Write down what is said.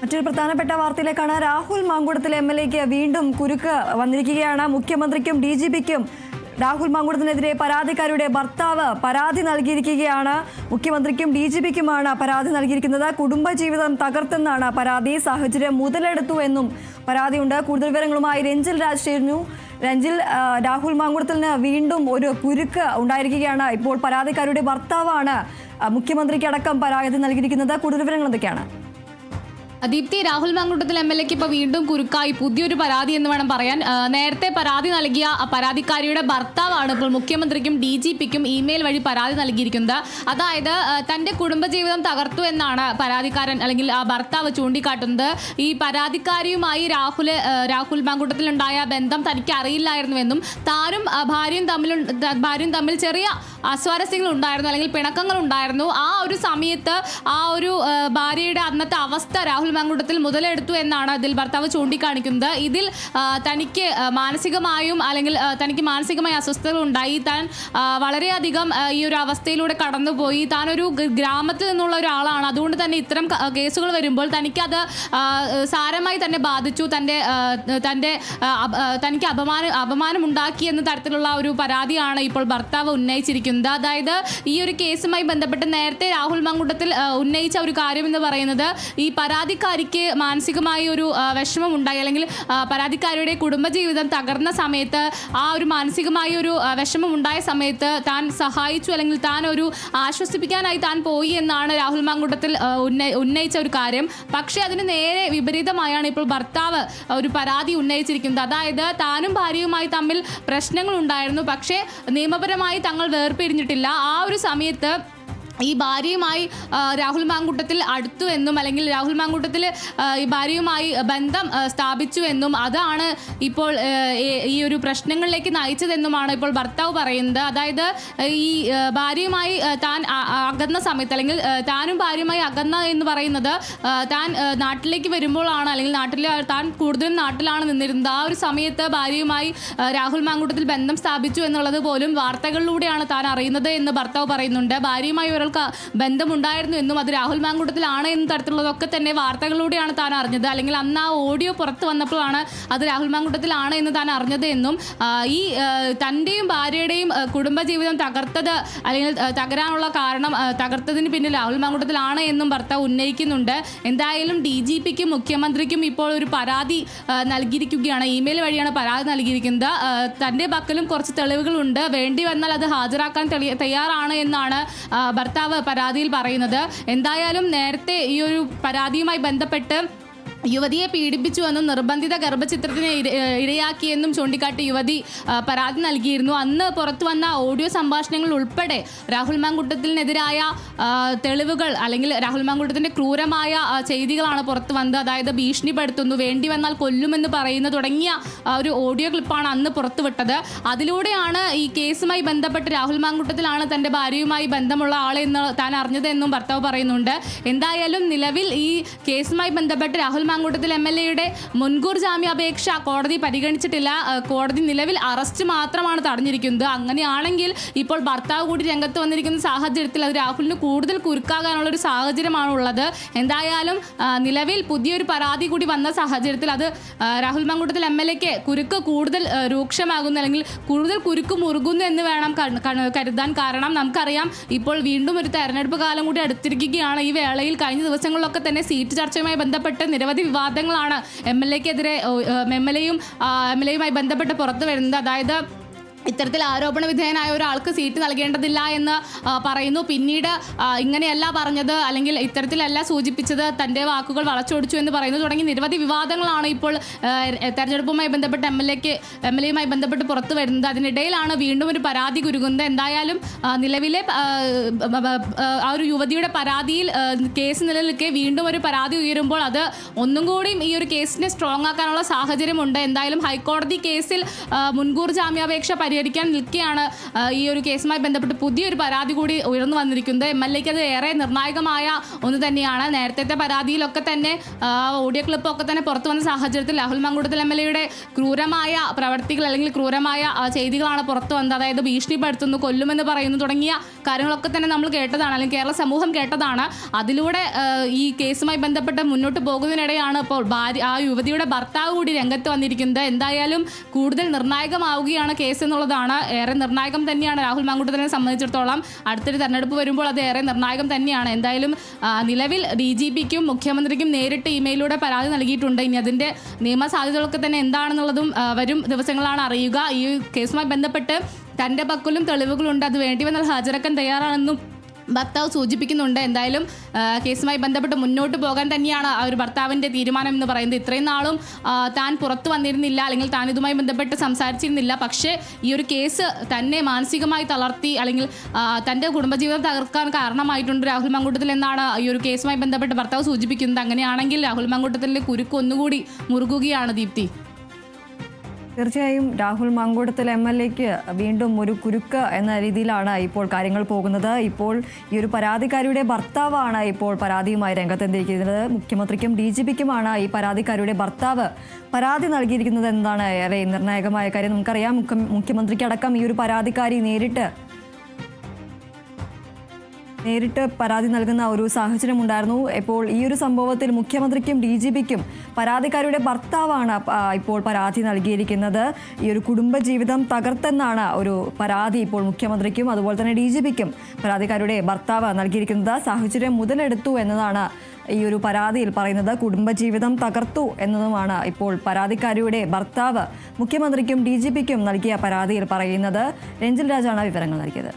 മറ്റൊരു പ്രധാനപ്പെട്ട വാർത്തയിലേക്കാണ് രാഹുൽ മാങ്കുടത്തിൽ എം എൽ എക്ക് വീണ്ടും കുരുക്ക് വന്നിരിക്കുകയാണ്. മുഖ്യമന്ത്രിക്കും ഡി ജി പിക്കും രാഹുൽ മാങ്കുടത്തിനെതിരെ പരാതിക്കാരുടെ ഭർത്താവ് പരാതി നൽകിയിരിക്കുകയാണ്. മുഖ്യമന്ത്രിക്കും ഡി ജി പിക്കുമാണ് പരാതി നൽകിയിരിക്കുന്നത്. കുടുംബജീവിതം തകർത്തെന്നാണ് പരാതി. സാഹചര്യം മുതലെടുത്തു എന്നും പരാതിയുണ്ട്. കൂടുതൽ വിവരങ്ങളുമായി രഞ്ജിൽ രാജ് ചേരുന്നു. രഞ്ജിൽ രാഹുൽ മാങ്കുടത്തിന് വീണ്ടും ഒരു കുരുക്ക് ഉണ്ടായിരിക്കുകയാണ്. ഇപ്പോൾ പരാതിക്കാരുടെ ഭർത്താവാണ് മുഖ്യമന്ത്രിക്കടക്കം പരാതി നൽകിയിരിക്കുന്നത്. കൂടുതൽ വിവരങ്ങൾ എന്തൊക്കെയാണ്? ദീപ്തി രാഹുൽ മാങ്കുട്ടത്തിൽ എം എൽ എക്ക് ഇപ്പോൾ വീണ്ടും കുരുക്കായി. പുതിയൊരു പരാതി എന്ന് വേണം പറയാൻ. നേരത്തെ പരാതി നൽകിയ പരാതിക്കാരിയുടെ ഭർത്താവാണ് ഇപ്പോൾ മുഖ്യമന്ത്രിക്കും ഡി ജി പിക്കും ഇമെയിൽ വഴി പരാതി നൽകിയിരിക്കുന്നത്. അതായത് തന്റെ കുടുംബജീവിതം തകർത്തു എന്നാണ് പരാതിക്കാരൻ അല്ലെങ്കിൽ ആ ഭർത്താവ് ചൂണ്ടിക്കാട്ടുന്നത്. ഈ പരാതിക്കാരിയുമായി രാഹുൽ രാഹുൽ മാങ്കുട്ടത്തിലുണ്ടായ ബന്ധം തനിക്ക് അറിയില്ലായിരുന്നുവെന്നും താനും ഭാര്യയും തമ്മിൽ ഭാര്യയും തമ്മിൽ ചെറിയ അസ്വാരസ്യങ്ങൾ ഉണ്ടായിരുന്നു അല്ലെങ്കിൽ പിണക്കങ്ങൾ ഉണ്ടായിരുന്നു. ആ ഒരു സമയത്ത് ആ ഒരു ഭാര്യയുടെ അന്നത്തെ അവസ്ഥ രാഹുൽ മാങ്കുട്ടത്തിൽ മുതലെടുത്തു എന്നാണ് അതിൽ ഭർത്താവ് ചൂണ്ടിക്കാണിക്കുന്നത്. ഇതിൽ തനിക്ക് മാനസികമായും അല്ലെങ്കിൽ തനിക്ക് മാനസികമായ അസ്വസ്ഥതകൾ ഉണ്ടായി. താൻ വളരെയധികം ഈ ഒരു അവസ്ഥയിലൂടെ കടന്നുപോയി. താൻ ഒരു ഗ്രാമത്തിൽ നിന്നുള്ള ഒരാളാണ്. അതുകൊണ്ട് തന്നെ ഇത്തരം കേസുകൾ വരുമ്പോൾ തനിക്കത് സാരമായി തന്നെ ബാധിച്ചു. തന്റെ തന്റെ തനിക്ക് അപമാനം അപമാനം ഉണ്ടാക്കി എന്ന തരത്തിലുള്ള ഒരു പരാതിയാണ് ഇപ്പോൾ ഭർത്താവ് ഉന്നയിച്ചിരിക്കുന്നത്. അതായത് ഈ ഒരു കേസുമായി ബന്ധപ്പെട്ട് നേരത്തെ രാഹുൽ മങ്കുട്ടത്തിൽ ഉന്നയിച്ച ഒരു കാര്യം എന്ന് പറയുന്നത് ഈ പരാതിക്കാരിക്ക് മാനസികമായ ഒരു വിഷമം ഉണ്ടായി അല്ലെങ്കിൽ പരാതിക്കാരിയുടെ കുടുംബജീവിതം തകർന്ന സമയത്ത് ആ ഒരു മാനസികമായ ഒരു വിഷമം ഉണ്ടായ സമയത്ത് താൻ സഹായിച്ചു അല്ലെങ്കിൽ താൻ ഒരു ആശ്വസിപ്പിക്കാനായി താൻ പോയി എന്നാണ് രാഹുൽ മാങ്കുട്ടത്തിൽ ഉന്നയിച്ച ഒരു കാര്യം. പക്ഷേ അതിന് നേരെ വിപരീതമായാണ് ഇപ്പോൾ ഭർത്താവ് ഒരു പരാതി ഉന്നയിച്ചിരിക്കുന്നത്. അതായത് താനും ഭാര്യയുമായി തമ്മിൽ പ്രശ്നങ്ങൾ ഉണ്ടായിരുന്നു പക്ഷേ നിയമപരമായി തങ്ങൾ വേർപിരിഞ്ഞിട്ടില്ല. ആ ഒരു സമയത്ത് ഈ ഭാര്യയുമായി രാഹുൽ മാങ്കൂട്ടത്തിൽ അടുത്തു എന്നും അല്ലെങ്കിൽ രാഹുൽ മാങ്കൂട്ടത്തിൽ ഈ ഭാര്യയുമായി ബന്ധം സ്ഥാപിച്ചു എന്നും അതാണ് ഇപ്പോൾ ഈ- ഒരു പ്രശ്നങ്ങളിലേക്ക് നയിച്ചതെന്നുമാണ് ഇപ്പോൾ ഭർത്താവ് പറയുന്നത്. അതായത് ഈ ഭാര്യയുമായി താൻ അകന്ന സമയത്ത് അല്ലെങ്കിൽ താനും ഭാര്യയുമായി അകന്ന എന്ന് പറയുന്നത് താൻ നാട്ടിലേക്ക് വരുമ്പോഴാണ് അല്ലെങ്കിൽ നാട്ടിൽ താൻ കൂടുതലും നാട്ടിലാണ് നിന്നിരുന്നത്. ആ ഒരു സമയത്ത് ഭാര്യയുമായി രാഹുൽ മാങ്കൂട്ടത്തിൽ ബന്ധം സ്ഥാപിച്ചു എന്നുള്ളത് പോലും വാർത്തകളിലൂടെയാണ് താൻ അറിയുന്നത് എന്ന് ഭർത്താവ് പറയുന്നുണ്ട്. ഭാര്യയുമായി ഒരാൾക്ക് ബന്ധമുണ്ടായിരുന്നു എന്നും അത് രാഹുൽ മാങ്കൂട്ടത്തിലാണ് എന്ന തരത്തിലുള്ളതൊക്കെ തന്നെ വാർത്തകളിലൂടെയാണ് താൻ അറിഞ്ഞത്. അല്ലെങ്കിൽ അന്ന് ആ ഓഡിയോ പുറത്ത് വന്നപ്പോഴാണ് അത് രാഹുൽ മാങ്കൂട്ടത്തിലാണ് എന്ന് താൻ അറിഞ്ഞത് എന്നും ഈ തന്റെയും ഭാര്യയുടെയും കുടുംബജീവിതം തകർത്തത് അല്ലെങ്കിൽ തകരാനുള്ള കാരണം തകർത്തതിന് പിന്നിൽ രാഹുൽ മാങ്കൂട്ടത്തിലാണ് എന്നും ഭർത്താവ് ഉന്നയിക്കുന്നുണ്ട്. എന്തായാലും ഡി ജി പിക്കും മുഖ്യമന്ത്രിക്കും ഇപ്പോൾ ഒരു പരാതി നൽകിയിരിക്കുകയാണ്. ഇമെയിൽ വഴിയാണ് പരാതി നൽകിയിരിക്കുന്നത്. തന്റെ പക്കലും കുറച്ച് തെളിവുകളുണ്ട്. വേണ്ടി വന്നാൽ അത് ഹാജരാക്കാൻ തയ്യാറാണ് എന്നാണ് ആ, ഭർത്താവ് പരാതിയിൽ പറയുന്നത്. എന്തായാലും നേരത്തെ ഈ ഒരു പരാതിയുമായി ബന്ധപ്പെട്ട് യുവതിയെ പീഡിപ്പിച്ചു എന്നും നിർബന്ധിത ഗർഭചിത്രത്തിന് ഇരയാക്കിയെന്നും ചൂണ്ടിക്കാട്ടി യുവതി പരാതി നൽകിയിരുന്നു. അന്ന് പുറത്തു വന്ന ഓഡിയോ സംഭാഷണങ്ങൾ ഉൾപ്പെടെ രാഹുൽ മാങ്കുട്ടത്തിനെതിരായ തെളിവുകൾ അല്ലെങ്കിൽ രാഹുൽ മാങ്കുട്ടത്തിന്റെ ക്രൂരമായ ചെയ്തികളാണ് പുറത്തു വന്നത്. അതായത് ഭീഷണിപ്പെടുത്തുന്നു വേണ്ടി വന്നാൽ കൊല്ലുമെന്ന് പറയുന്ന തുടങ്ങിയ ഒരു ഓഡിയോ ക്ലിപ്പാണ് അന്ന് പുറത്തുവിട്ടത് അതിലൂടെയാണ് ഈ കേസുമായി ബന്ധപ്പെട്ട് രാഹുൽ മാങ്കുട്ടത്തിലാണ് തന്റെ ഭാര്യയുമായി ബന്ധമുള്ള ആളെന്ന് താൻ അറിഞ്ഞതെന്നും ഭർത്താവ് പറയുന്നുണ്ട്. എന്തായാലും നിലവിൽ ഈ കേസുമായി ബന്ധപ്പെട്ട് രാഹുൽ മാങ്കൂട്ടത്തിൽ എം എൽ എയുടെ മുൻകൂർ ജാമ്യാപേക്ഷ കോടതി പരിഗണിച്ചിട്ടില്ല. കോടതി നിലവിൽ അറസ്റ്റ് മാത്രമാണ് തടഞ്ഞിരിക്കുന്നത്. അങ്ങനെയാണെങ്കിൽ ഇപ്പോൾ ഭർത്താവ് കൂടി രംഗത്ത് വന്നിരിക്കുന്ന സാഹചര്യത്തിൽ അത് രാഹുലിന് കൂടുതൽ കുരുക്കാകാനുള്ള ഒരു സാഹചര്യമാണ് ഉള്ളത്. എന്തായാലും നിലവിൽ പുതിയൊരു പരാതി കൂടി വന്ന സാഹചര്യത്തിൽ അത് രാഹുൽ മാങ്കൂട്ടത്തിൽ എം എൽ എക്ക് കുരുക്ക് കൂടുതൽ രൂക്ഷമാകുന്നു അല്ലെങ്കിൽ കൂടുതൽ കുരുക്ക് മുറുകുന്നു എന്ന് വേണം കരുതാൻ കാരണം നമുക്കറിയാം. ഇപ്പോൾ വീണ്ടും ഒരു തെരഞ്ഞെടുപ്പ് കാലം കൂടി അടുത്തിരിക്കുകയാണ്. ഈ വേളയിൽ കഴിഞ്ഞ ദിവസങ്ങളിലൊക്കെ തന്നെ സീറ്റ് ചർച്ചയുമായി ബന്ധപ്പെട്ട് നിരവധി വിവാദങ്ങളാണ് എം എൽ എക്കെതിരെ എം എൽ എയും എം എൽ എയുമായി ബന്ധപ്പെട്ട് പുറത്തു വരുന്നത്. അതായത് ഇത്തരത്തിൽ ആരോപണ വിധേയനായ ഒരാൾക്ക് സീറ്റ് നൽകേണ്ടതില്ല എന്ന് പറയുന്നു. പിന്നീട് ഇങ്ങനെയല്ല പറഞ്ഞത് അല്ലെങ്കിൽ ഇത്തരത്തിലല്ല സൂചിപ്പിച്ചത് തന്റെ വാക്കുകൾ വളച്ചൊടിച്ചു എന്ന് പറയുന്നു. തുടങ്ങി നിരവധി വിവാദങ്ങളാണ് ഇപ്പോൾ തെരഞ്ഞെടുപ്പുമായി ബന്ധപ്പെട്ട് എം എൽ എക്ക് എം എൽ എയുമായി ബന്ധപ്പെട്ട് പുറത്തു വരുന്നത്. അതിനിടയിലാണ് വീണ്ടും ഒരു പരാതി കുരുങ്ങുന്നത്. എന്തായാലും നിലവിലെ ആ, ഒരു യുവതിയുടെ പരാതിയിൽ കേസ് നിലനിൽക്കെ വീണ്ടും ഒരു പരാതി ഉയരുമ്പോൾ അത് ഒന്നും കൂടിയും ഈ ഒരു കേസിനെ സ്ട്രോങ് ആക്കാനുള്ള സാഹചര്യമുണ്ട്. എന്തായാലും ഹൈക്കോടതി കേസിൽ മുൻകൂർ ജാമ്യാപേക്ഷ പരിഗണിച്ചു പരിഹരിക്കാൻ നിൽക്കുകയാണ് ഈ ഒരു കേസുമായി ബന്ധപ്പെട്ട് പുതിയൊരു പരാതി കൂടി ഉയർന്നു വന്നിരിക്കുന്നത്. എം എൽ എക്ക് അത് ഏറെ നിർണായകമായ ഒന്ന് തന്നെയാണ്. നേരത്തെ പരാതിയിലൊക്കെ തന്നെ ഓഡിയോ ക്ലിപ്പൊക്കെ തന്നെ പുറത്തു വന്ന സാഹചര്യത്തിൽ രാഹുൽ മങ്കുടത്തിൽ എം എൽ എയുടെ ക്രൂരമായ പ്രവർത്തികൾ അല്ലെങ്കിൽ ക്രൂരമായ ചെയ്തികളാണ് പുറത്തു വന്നത്. അതായത് ഭീഷണിപ്പെടുത്തുന്നു കൊല്ലുമെന്ന് പറയുന്നു തുടങ്ങിയ കാര്യങ്ങളൊക്കെ തന്നെ നമ്മൾ കേട്ടതാണ് അല്ലെങ്കിൽ കേരള സമൂഹം കേട്ടതാണ്. അതിലൂടെ ഈ കേസുമായി ബന്ധപ്പെട്ട് മുന്നോട്ട് പോകുന്നതിനിടെയാണ് ഇപ്പോൾ ഭാര്യ ആ യുവതിയുടെ ഭർത്താവ് കൂടി രംഗത്ത് വന്നിരിക്കുന്നത്. എന്തായാലും കൂടുതൽ നിർണായകമാവുകയാണ് കേസ് എന്നുള്ളതാണ്. ഏറെ നിർണായകം തന്നെയാണ് രാഹുൽ മാങ്കുട്ടത്തിനെ സംബന്ധിച്ചിടത്തോളം. അടുത്തൊരു തെരഞ്ഞെടുപ്പ് വരുമ്പോൾ അത് ഏറെ നിർണായകം തന്നെയാണ്. എന്തായാലും നിലവിൽ ഡി ജി പിക്കും മുഖ്യമന്ത്രിക്കും നേരിട്ട് ഇമെയിലൂടെ പരാതി നൽകിയിട്ടുണ്ട്. ഇനി അതിന്റെ നിയമസാധ്യതകളൊക്കെ തന്നെ എന്താണെന്നുള്ളതും വരും ദിവസങ്ങളാണ് അറിയുക. ഈ കേസുമായി ബന്ധപ്പെട്ട് തന്റെ പക്കലും തെളിവുകളുണ്ട്. അത് വേണ്ടി വന്നാൽ ഹാജരാക്കാൻ തയ്യാറാണെന്നും ഭർത്താവ് സൂചിപ്പിക്കുന്നുണ്ട്. എന്തായാലും കേസുമായി ബന്ധപ്പെട്ട് മുന്നോട്ട് പോകാൻ തന്നെയാണ് ആ ഒരു ഭർത്താവിന്റെ തീരുമാനം എന്ന് പറയുന്നത്. ഇത്രയും നാളും താൻ പുറത്തു വന്നിരുന്നില്ല അല്ലെങ്കിൽ താൻ ഇതുമായി ബന്ധപ്പെട്ട് സംസാരിച്ചിരുന്നില്ല. പക്ഷേ ഈ ഒരു കേസ് തന്നെ മാനസികമായി തളർത്തി അല്ലെങ്കിൽ തന്റെ കുടുംബജീവിതം തകർക്കാൻ കാരണമായിട്ടുണ്ട് രാഹുൽ മങ്കൂട്ടത്തിൽ എന്നാണ് ഈ ഒരു കേസുമായി ബന്ധപ്പെട്ട് ഭർത്താവ് സൂചിപ്പിക്കുന്നത്. അങ്ങനെയാണെങ്കിൽ രാഹുൽ മങ്കൂട്ടത്തിന്റെ കുരുക്ക് ഒന്നുകൂടി മുറുകുകയാണ് ദീപ്തി. തീർച്ചയായും രാഹുൽ മാങ്കോടത്തിൽ എം എൽ എക്ക് വീണ്ടും ഒരു കുരുക്ക് എന്ന രീതിയിലാണ് ഇപ്പോൾ കാര്യങ്ങൾ പോകുന്നത്. ഇപ്പോൾ ഈ ഒരു പരാതിക്കാരിയുടെ ഭർത്താവാണ് ഇപ്പോൾ പരാതിയുമായി രംഗത്തെത്തിയിരിക്കുന്നത്. മുഖ്യമന്ത്രിക്കും ഡി ജി പിക്കുമാണ് ഈ പരാതിക്കാരിയുടെ ഭർത്താവ് പരാതി നൽകിയിരിക്കുന്നത് എന്നതാണ് ഏറെ നിർണായകമായ കാര്യം. നമുക്കറിയാം മുഖ്യ- മുഖ്യമന്ത്രിക്കടക്കം ഈ ഒരു പരാതിക്കാരി നേരിട്ട് നേരിട്ട് പരാതി നൽകുന്ന ഒരു സാഹചര്യം ഉണ്ടായിരുന്നു ഇപ്പോൾ ഈ ഒരു സംഭവത്തിൽ മുഖ്യമന്ത്രിക്കും ഡി ജി പിക്കും പരാതിക്കാരുടെ ഭർത്താവാണ് ഇപ്പോൾ പരാതി നൽകിയിരിക്കുന്നത്. ഈ ഒരു കുടുംബജീവിതം തകർത്തെന്നാണ് ഒരു പരാതി ഇപ്പോൾ മുഖ്യമന്ത്രിക്കും അതുപോലെ തന്നെ ഡി ജി പിക്കും പരാതിക്കാരുടെ ഭർത്താവ് നൽകിയിരിക്കുന്നത്. സാഹചര്യം മുതലെടുത്തു എന്നതാണ് ഈ ഒരു പരാതിയിൽ പറയുന്നത്. കുടുംബജീവിതം തകർത്തു എന്നതുമാണ് ഇപ്പോൾ പരാതിക്കാരിയുടെ ഭർത്താവ് മുഖ്യമന്ത്രിക്കും ഡി ജി പിക്കും നൽകിയ പരാതിയിൽ പറയുന്നത്. രഞ്ജിൽ രാജാണ് വിവരങ്ങൾ നൽകിയത്.